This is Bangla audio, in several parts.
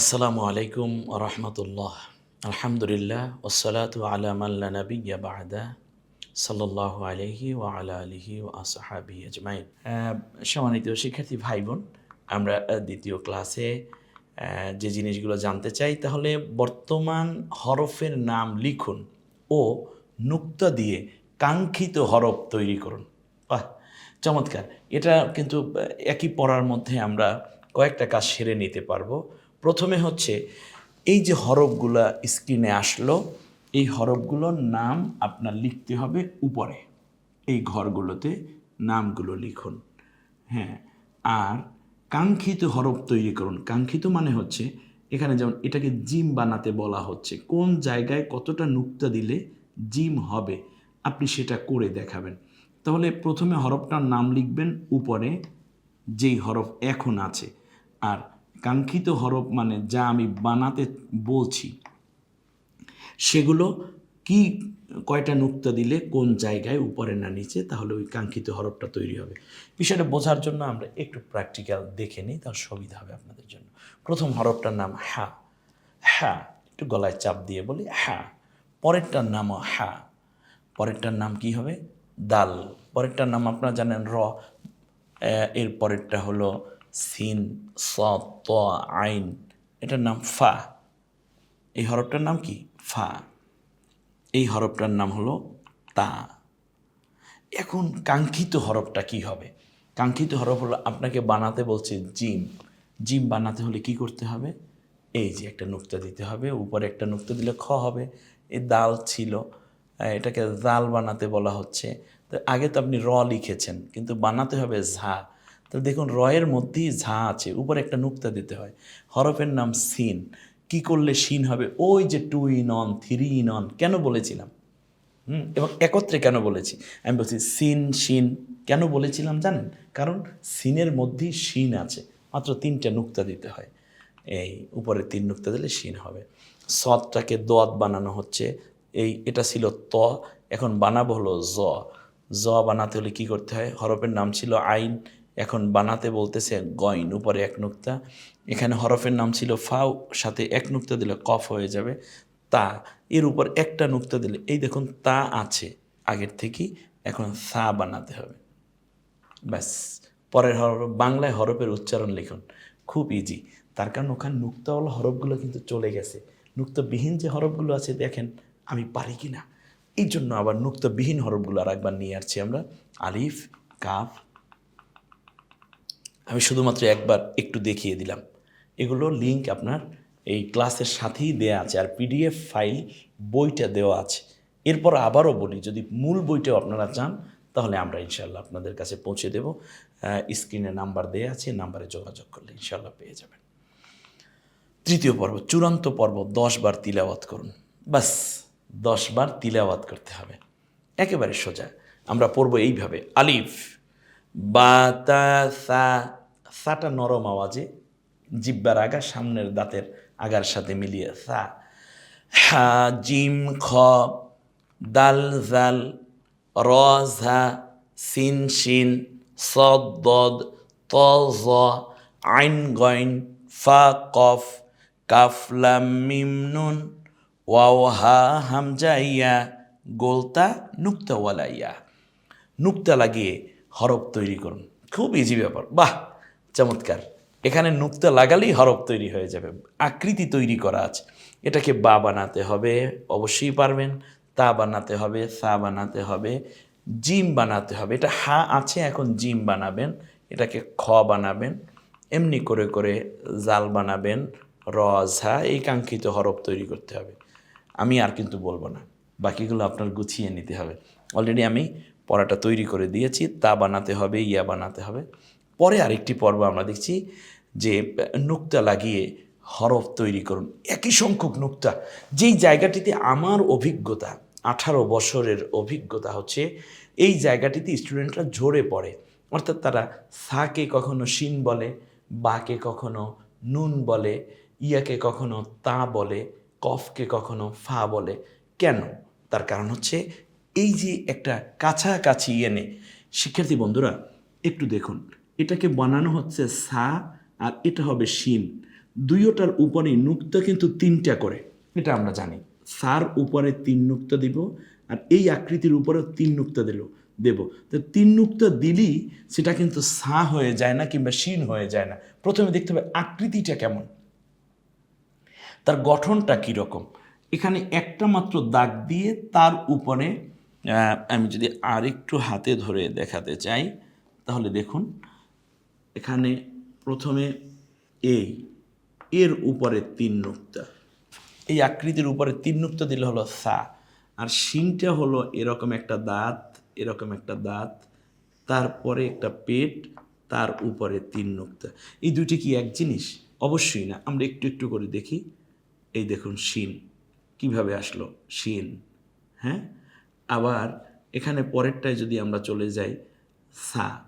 আসসালামু আলাইকুম রহমতুল্লাহ। আলহামদুলিল্লাহ ওসলাত আলা মাল্লা নবী বাদা। সাল্লাহ আলহি ও আলা আলহি ও আসহাবি আজমাইন। সম্মানিত শিক্ষার্থী ভাই বোন আমরা দ্বিতীয় ক্লাসে যে জিনিসগুলো জানতে চাই, তাহলে বর্তমান হরফের নাম লিখুন ও নুক্তা দিয়ে কাঙ্ক্ষিত হরফ তৈরি করুন। বাহ, চমৎকার। এটা কিন্তু একই পড়ার মধ্যে আমরা কয়েকটা কাজ সেরে নিতে পারব। প্রথমে হচ্ছে এই যে হরফগুলা স্ক্রিনে আসলো, এই হরফগুলোর নাম আপনার লিখতে হবে উপরে। এই ঘরগুলোতে নামগুলো লিখুন। হ্যাঁ আর কাঙ্ক্ষিত হরফ তৈরি করুন। কাঙ্ক্ষিত মানে হচ্ছে এখানে যেমন এটাকে জিম বানাতে বলা হচ্ছে। কোন জায়গায় কতটা নুক্তা দিলে জিম হবে আপনি সেটা করে দেখাবেন। তাহলে প্রথমে হরফটার নাম লিখবেন উপরে, যেই হরফ এখন আছে। আর কাঙ্ক্ষিত হরফ মানে যা আমি বানাতে বলছি, সেগুলো কি কয়টা নুক্তা দিলে কোন জায়গায় উপরে না নিচে, তাহলে ওই কাঙ্ক্ষিত হরফটা তৈরি হবে। বিষয়টা বোঝার জন্য আমরা একটু প্র্যাকটিক্যাল দেখে নিই তার সুবিধা হবে আপনাদের জন্য। প্রথম হরফটার নাম হ্যাঁ হ্যাঁ একটু গলায় চাপ দিয়ে বলি হ্যাঁ পরেরটার নামও হ্যাঁ পরেরটার নাম কি হবে? দাল। পরেরটার নাম আপনারা জানেন র। এর পরেরটা হলো সিন ত, আইন, এটার নাম ফা। এই হরফটার নাম কি? ফা। এই হরফটার নাম হলো তা। এখন কাঙ্ক্ষিত হরফটা কি হবে? কাঙ্ক্ষিত হরফ হলো আপনাকে বানাতে বলছে জিম। জিম বানাতে হলে কি করতে হবে? এই যে একটা নুক্তা দিতে হবে, উপরে একটা নুক্তা দিলে খ হবে। এই দাল ছিল এটাকে জাল বানাতে বলা হচ্ছে। তো আগে তো আপনি র লিখেছেন, কিন্তু বানাতে হবে ঝা। তো দেখুন, রয়ের মধ্যেই ঝা আছে, উপরে একটা নুক্তা দিতে হয়। হরফের নাম সিন। কি করলে সিন হবে? ওই যে two in one, three in one, কেন বলেছিলাম? হুম, এবং একত্রে কেন বলেছি? আমি বলছি, সিন শিন কেন বলেছিলাম জানেন? কারণ সিনের মধ্যেই শিন আছে, মাত্র তিনটা নুক্তা দিতে হয়। এই উপরে তিন নুক্তা দিলে শিন হবে। সৎটাকে দত বানানো হচ্ছে। এই, এটা ছিল ত, এখন বানাবো হলো জ। জ বানাতে হলে কী করতে হয়? হরফের নাম ছিল আইন। এখন বানাতে বলতেছে গইন, উপরে এক নুক্তা। এখানে হরফের নাম ছিল ফাও সাথে এক নুক্তা দিলে কফ হয়ে যাবে, তা। এর উপর একটা নুক্তা দিলে, এই দেখুন তা আছে, আগের থেকেই এখন সা বানাতে হবে। ব্যাস, পরের হরফ, বাংলায় হরফের উচ্চারণ লিখুন, খুব ইজি তার কারণ ওখানে নুক্তাওয়ালা হরফগুলো কিন্তু চলে গেছে। নুক্তবিহীন যে হরফগুলো আছে, দেখেন আমি পারি কি না এই জন্য আবার নুক্তবিহীন হরফগুলো আর একবার নিয়ে আসছি আমরা, আলিফ, কাফ আমি শুধুমাত্র একবার একটু দেখিয়ে দিলাম। এগুলো লিংক আপনার এই ক্লাসের সাথেই দেয়া আছে আর পিডিএফ ফাইল বইটা দেওয়া আছে। এরপর আবারও বলি, যদি মূল বইটাও আপনারা চান, তাহলে আমরা ইনশাল্লাহ আপনাদের কাছে পৌঁছে দেব। স্ক্রিনে নাম্বার দেওয়া আছে নাম্বারে যোগাযোগ করলে ইনশাল্লাহ পেয়ে যাবেন। তৃতীয় পর্ব, চূড়ান্ত পর্ব, দশ বার তিলাওয়াত করুন। বাস, দশ বার তিলাওয়াত করতে হবে। একেবারে সোজা। আমরা পড়ব এইভাবে, আলিফ। বা তা সা, সাটা নরম আওয়াজে জিব্বার আগা সামনের দাঁতের আগার সাথে মিলিয়ে সা। হা, জিম, খ, দাল, জাল, র, ঝা, সিন, শিন, সদ, দদ, ত, জ, আইন, গইন, ফা, কফ, কাফ, লাম, মিম, নুন, ওয়াও, হা হামজা ইয়া গোলতা নুক্তাওয়ালা ইয়া নুক্তা লাগিয়ে হরফ তৈরি করুন। খুব ইজি ব্যাপার। বাহ! চমৎকার। এখানে নুক্তা লাগালেই হরফ তৈরি হয়ে যাবে। আকৃতি তৈরি করা আছে। এটাকে বা বানাতে হবে, অবশ্যই পারবেন। তা বানাতে হবে, সা বানাতে হবে, জিম বানাতে হবে। এটা হা আছে, এখন জিম বানাবেন। এটাকে খ বানাবেন। এমনি করে করে জাল বানাবেন। র, ঝা, এই কাঙ্ক্ষিত হরফ তৈরি করতে হবে। আমি আর কিন্তু বলব না। বাকিগুলো আপনার গুছিয়ে নিতে হবে। অলরেডি আমি পড়াটা তৈরি করে দিয়েছি, তা বানাতে হবে, ইয়া বানাতে হবে। পরে আরেকটি পর্ব আমরা দেখছি যে, নুক্তা লাগিয়ে হরফ তৈরি করুন। একই সংখ্যক নুক্তা। যেই জায়গাটিতে আমার অভিজ্ঞতা, আঠারো বছরের অভিজ্ঞতা হচ্ছে, এই জায়গাটিতে স্টুডেন্টরা ঝরে পড়ে। অর্থাৎ তারা সাকে কখনো শিন বলে, বাকে কখনো নুন বলে, ইয়াকে কখনো তা বলে, কফকে কখনো ফা বলে। কেন? তার কারণ হচ্ছে এই যে একটা কাছাকাছি এনে, শিক্ষার্থী বন্ধুরা, একটু দেখুন। এটাকে বানানো হচ্ছে সা আর এটা হবে শিন। দুইটার উপরে নুক্তা কিন্তু তিনটা করে। এটা আমরা জানি। সার উপরে তিন নুক্তা দিব আর এই আকৃতির উপরেও তিন নুক্তা দিল, দেব। তো তিন নুক্তা দিলেই সেটা কিন্তু সা হয়ে যায় না কিংবা শিন হয়ে যায় না। প্রথমে দেখতে হবে আকৃতিটা কেমন। তার গঠনটা কীরকম। এখানে একটা মাত্র দাগ দিয়ে তার উপরে আমি যদি আর একটু হাতে ধরে দেখাতে চাই, তাহলে দেখুন, এখানে প্রথমে এই এর উপরে তিন নুক্তা। এই আকৃতির উপরে তিন নুক্তা দিলে হলো সা, আর শিনটা হলো এরকম একটা দাঁত, এরকম একটা দাঁত, তারপরে একটা পেট, তার উপরে তিন নুক্তা। এই দুইটি কি এক জিনিস? অবশ্যই না, আমরা একটু একটু করে দেখি। এই দেখুন শিন কীভাবে আসলো? শিন হ্যাঁ? আবার এখানে পরেরটায় যদি আমরা চলে যাই, সা,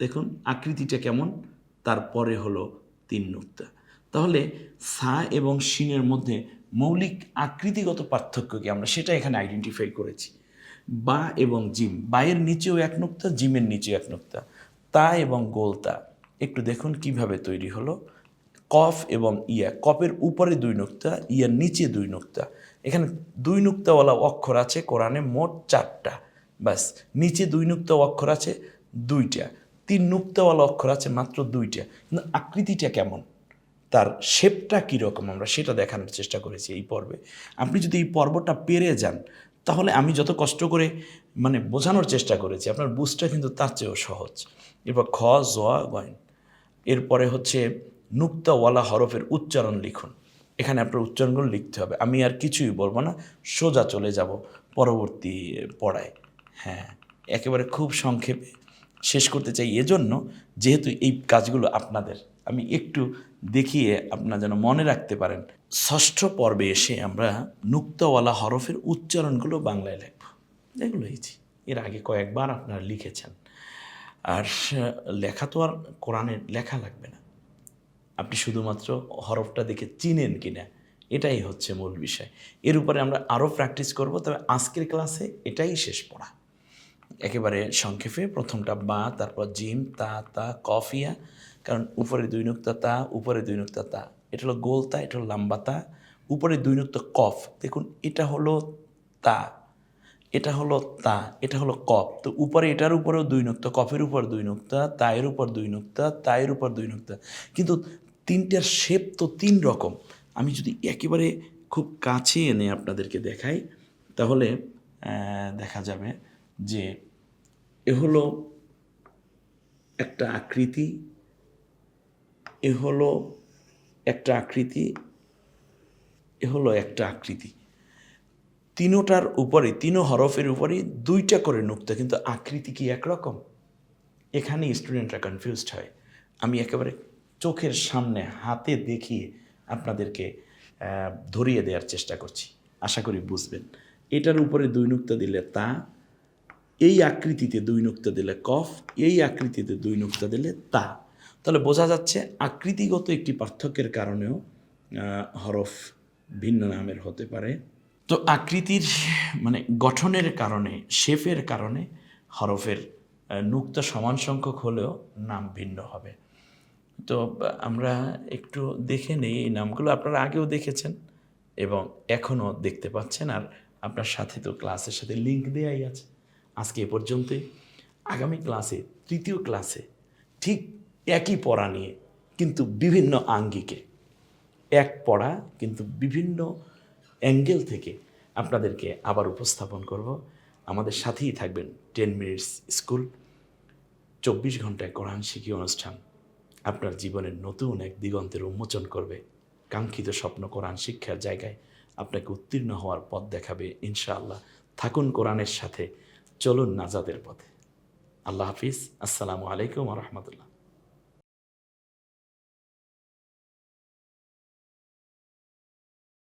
দেখুন আকৃতিটা কেমন, তারপরে হলো তিন নুক্তা। তাহলে সা এবং শিনের মধ্যে মৌলিক আকৃতিগত পার্থক্য কি আমরা সেটা এখানে আইডেন্টিফাই করেছি। বা এবং জিম, বায়ের নিচেও এক নুক্তা, জিমের নিচেও এক নুক্তা। তা এবং গোলতা একটু দেখুন কীভাবে তৈরি হলো। কফ এবং ইয়া, কফের উপরে দুই নুক্তা, ইয়ার নিচে দুই নুক্তা। এখানে দুই নুক্তাওয়ালা অক্ষর আছে, কোরআনে মোট চারটা। ব্যাস, নিচে দুই নুক্তা অক্ষর আছে, দুইটা। তিন নুক্তাওয়ালা অক্ষর আছে, মাত্র দুইটা। কিন্তু আকৃতিটা কেমন? তার শেপটা কীরকম? আমরা সেটা দেখানোর চেষ্টা করেছি এই পর্বে। আপনি যদি এই পর্বটা পেরে যান, তাহলে আমি যত কষ্ট করে মানে বোঝানোর চেষ্টা করেছি, আপনার বুঝটা কিন্তু তার চেয়েও সহজ। এরপর খ গয়ন এরপরে হচ্ছে নুক্তাওয়ালা হরফের উচ্চারণ লিখুন। এখানে আপনার উচ্চারণগুলো লিখতে হবে। আমি আর কিছুই বলব না, সোজা চলে যাব পরবর্তী পড়ায়। হ্যাঁ একেবারে খুব সংক্ষেপে শেষ করতে চাই এজন্য, যেহেতু এই কাজগুলো আপনাদের, আমি একটু দেখিয়ে আপনারা যেন মনে রাখতে পারেন। ষষ্ঠ পর্বে এসে আমরা নুক্তাওয়ালা হরফের উচ্চারণগুলো বাংলায় লিখব। এগুলো হয়েছি এর আগে কয়েকবার আপনারা লিখেছেন। আর লেখা তো আর কোরআনের লেখা লাগবে না। আপনি শুধুমাত্র হরফটা দেখে চিনেন কিনা, এটাই হচ্ছে মূল বিষয়। এর উপরে আমরা আরও প্র্যাকটিস করব, তবে আজকের ক্লাসে এটাই শেষ পড়া। একেবারে সংক্ষেপে, প্রথমটা বা, তারপর জিম, তা তা কফিয়া কারণ উপরে দুই নুক্তা তা, উপরে দুই নুক্তা তা। এটা হলো গোল তা, এটা হলো লম্বা তা, উপরে দুই নুক্তা কফ। দেখুন, এটা হলো তা, এটা হলো তা, এটা হলো কফ। তো উপরে এটার উপরেও দুই নুক্তা, কফের উপর দুই নুক্তা তায়ের উপর দুই নুক্তা তায়ের উপর দুই নুক্তা। কিন্তু তিনটার শেপ তো তিন রকম। আমি যদি একেবারে খুব কাছে এনে আপনাদেরকে দেখাই, তাহলে দেখা যাবে যে এ হলো একটা আকৃতি, এ হলো একটা আকৃতি, এ হলো একটা আকৃতি। তিনোটার উপরে, তিনো হরফের উপরে দুইটা করে নুক্তা, কিন্তু আকৃতি কি একরকম? এখানে স্টুডেন্টরা কনফিউজড হয়। আমি একেবারে চোখের সামনে হাতে দেখিয়ে আপনাদেরকে ধরিয়ে দেওয়ার চেষ্টা করছি। আশা করি বুঝবেন। এটার উপরে দুই নুক্তা দিলে তা, এই আকৃতিতে দুই নুক্তা দিলে কফ, এই আকৃতিতে দুই নুক্তা দিলে তা। তাহলে বোঝা যাচ্ছে আকৃতিগত একটি পার্থক্যের কারণেও হরফ ভিন্ন নামের হতে পারে। তো আকৃতির মানে গঠনের কারণে শেফের কারণে হরফের নুক্তা সমান সংখ্যক হলেও নাম ভিন্ন হবে। তো আমরা একটু দেখে নেই এই নামগুলো। আপনারা আগেও দেখেছেন এবং এখনও দেখতে পাচ্ছেন। আর আপনার সাথে তো ক্লাসের সাথে লিঙ্ক দেওয়াই আছে। আজকে এ পর্যন্তই। আগামী ক্লাসে, তৃতীয় ক্লাসে ঠিক একই পড়া নিয়ে কিন্তু বিভিন্ন আঙ্গিকে। এক পড়া কিন্তু বিভিন্ন অ্যাঙ্গেল থেকে আপনাদেরকে আবার উপস্থাপন করব। আমাদের সাথেই থাকবেন টেন মিনিটস স্কুল। চব্বিশ ঘন্টায় কোরআন শিখি অনুষ্ঠান। আপনার জীবনের নতুন এক দিগন্তের উন্মোচন করবে। কাঙ্ক্ষিত স্বপ্ন কোরআন শিক্ষার জায়গায় আপনাকে উত্তীর্ণ হওয়ার পথ দেখাবে ইনশাআল্লাহ। থাকুন কোরআনের সাথে, চলুন নাজাদের পথে। আল্লাহ হাফিজ। আসসালামু আলাইকুম রহমতুল্লাহ।